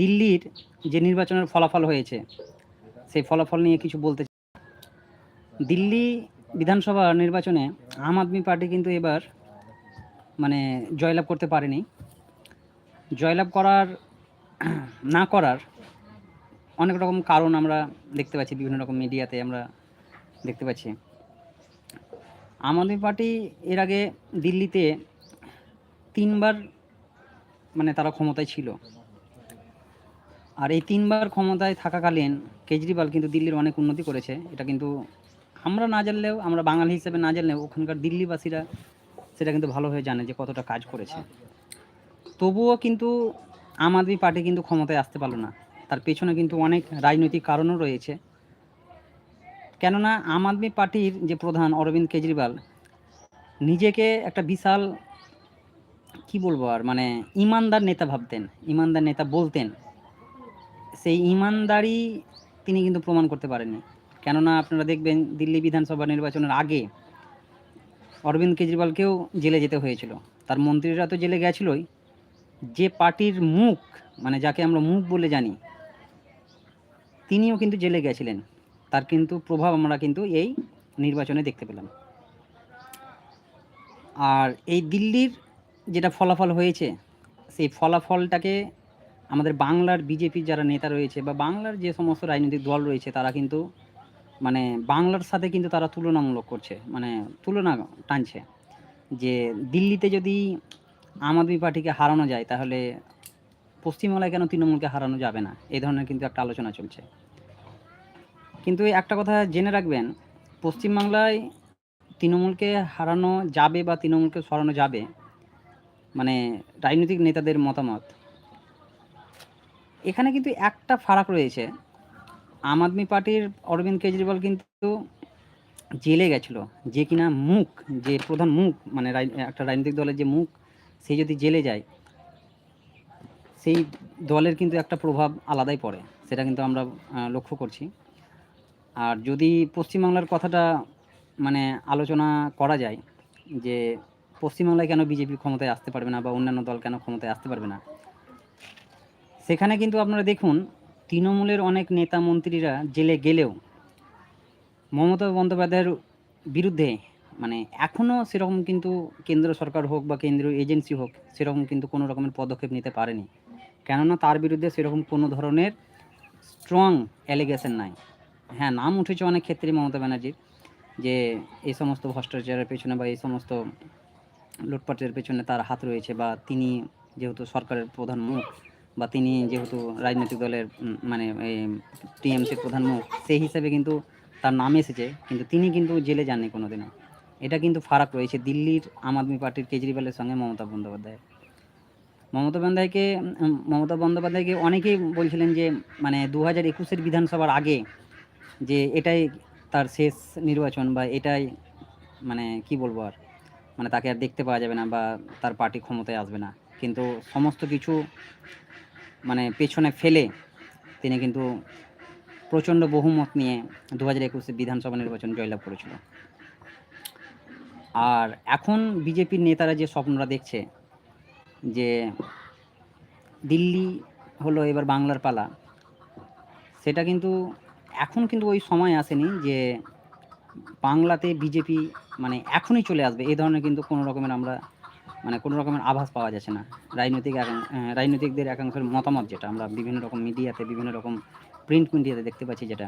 দিল্লির যে নির্বাচনের ফলাফল হয়েছে, সেই ফলাফল নিয়ে কিছু বলতে। দিল্লি বিধানসভা নির্বাচনে আম আদমি পার্টি কিন্তু এবার মানে জয়লাভ করতে পারেনি। জয়লাভ করার, না করার অনেক রকম কারণ আমরা দেখতে পাচ্ছি, বিভিন্ন রকম মিডিয়াতে আমরা দেখতে পাচ্ছি। আম আদমি পার্টি এর আগে দিল্লিতে তিনবার মানে তারা ক্ষমতায় ছিল। আর এই তিনবার ক্ষমতায় থাকাকালীন কেজরিওয়াল কিন্তু দিল্লির অনেক উন্নতি করেছে। এটা কিন্তু আমরা না জানলেও, আমরা বাঙালি হিসেবে না জানলেও ওখানকার দিল্লিবাসীরা সেটা কিন্তু ভালোভাবে জানে যে কতটা কাজ করেছে। তবুও কিন্তু আম আদমি পার্টি কিন্তু ক্ষমতায় আসতে পারল না। তার পেছনে কিন্তু অনেক রাজনৈতিক কারণও রয়েছে। কেননা আম আদমি পার্টির যে প্রধান অরবিন্দ কেজরিওয়াল, নিজেকে একটা বিশাল, কি বলব আর মানে ইমানদার নেতা ভাবতেন, ইমানদার নেতা বলতেন। সেই ইমানদারি তিনি কিন্তু প্রমাণ করতে পারেননি। কেননা আপনারা দেখবেন দিল্লি বিধানসভা নির্বাচনের আগে অরবিন্দ কেজরিওয়ালকেও জেলে যেতে হয়েছিল। তার মন্ত্রীরা তো জেলে গেছিলই। যে পার্টির মুখ মানে যাকে আমরা মুখ বলে জানি, তিনিও কিন্তু জেলে গেছিলেন। তার কিন্তু প্রভাব আমরা কিন্তু এই নির্বাচনে দেখতে পেলাম। আর এই দিল্লির যেটা ফলাফল হয়েছে, সেই ফলাফলটাকে আমাদের বাংলার বিজেপির যারা নেতা রয়েছে বা বাংলার যে সমস্ত রাজনৈতিক দল রয়েছে, তারা কিন্তু মানে বাংলার সাথে কিন্তু তারা তুলনামূলক করছে মানে তুলনা টানছে। যে দিল্লিতে যদি আম আদমি পার্টিকে হারানো যায়, তাহলে পশ্চিমবাংলায় কেন তৃণমূলকে হারানো যাবে না? এই ধরনের কিন্তু একটা আলোচনা চলছে। কিন্তু একটা কথা জেনে রাখবেন, পশ্চিমবাংলায় তৃণমূলকে হারানো যাবে বা তৃণমূলকে সরানো যাবে মানে রাজনৈতিক নেতাদের মতামত এখানে কিন্তু একটা ফারাক রয়েছে। আম আদমি পার্টির অরবিন্দ কেজরিওয়াল কিন্তু জেলে গেছিল। যে কিনা মুখ, যে প্রধান মুখ মানে একটা রাজনৈতিক দলের যে মুখ, সে যদি জেলে যায়, সেই দলের কিন্তু একটা প্রভাব আলাদাই পড়ে। সেটা কিন্তু আমরা লক্ষ্য করছি। আর যদি পশ্চিমবাংলার কথাটা মানে আলোচনা করা যায়, যে পশ্চিমবাংলায় কেন বিজেপি ক্ষমতায় আসতে পারবে না বা অন্যান্য দল কেন ক্ষমতায় আসতে পারবে না সেখানে কিন্তু আপনারা দেখুন, তৃণমূলের অনেক নেতা মন্ত্রীরা জেলে গেলেও মমতা বন্দ্যোপাধ্যায়ের বিরুদ্ধে মানে এখনও সেরকম কিন্তু কেন্দ্র সরকার হোক বা কেন্দ্রীয় এজেন্সি হোক, সেরকম কিন্তু কোনো রকমের পদক্ষেপ নিতে পারেনি। কেননা তার বিরুদ্ধে সেরকম কোনো ধরনের স্ট্রং অ্যালিগেশন নাই। হ্যাঁ নাম উঠেছে অনেক ক্ষেত্রে মমতা ব্যানার্জির, যে এই সমস্ত ভ্রষ্টাচারের পেছনে বা এই সমস্ত লুটপাটের পেছনে তার হাত রয়েছে বা তিনি যেহেতু সরকারের প্রধান মুখ বা তিনি যেহেতু রাজনৈতিক দলের মানে টিএমসির প্রধান মুখ, সেই হিসেবে কিন্তু তার নাম এসেছে, কিন্তু তিনি কিন্তু জেলে যাননি কোনোদিনও। এটা কিন্তু ফারাক রয়েছে দিল্লির আম আদমি পার্টির কেজরিওয়ালের সঙ্গে মমতা বন্দ্যোপাধ্যায়। মমতা বন্দ্যোপাধ্যায়কে মমতা বন্দ্যোপাধ্যায়কে অনেকেই বলছিলেন যে মানে দু হাজার একুশের বিধানসভার আগে যে এটাই তার শেষ নির্বাচন বা এটাই মানে কি বলব আর মানে তাকে আর দেখতে পাওয়া যাবে না বা তার পার্টি ক্ষমতায় আসবে না। কিন্তু সমস্ত কিছু মানে পেছনে ফেলে তিনি কিন্তু প্রচণ্ড বহুমত নিয়ে দু হাজার একুশে বিধানসভা নির্বাচন জয়লাভ করেছিল। আর এখন বিজেপির নেতারা যে স্বপ্নরা দেখছে, যে দিল্লি হলো এবার বাংলার পালা, সেটা কিন্তু এখন কিন্তু ওই সময় আসেনি যে বাংলাতে বিজেপি মানে এখনই চলে আসবে। এই ধরনের কিন্তু কোনো রকমের আমরা মানে কোনো রকমের আভাস পাওয়া যাচ্ছে না। রাজনৈতিক রাজনৈতিকদের একাংশের মতামত যেটা, আমরা বিভিন্ন রকম মিডিয়াতে বিভিন্ন রকম প্রিন্ট মিডিয়াতে দেখতে পাচ্ছি যেটা।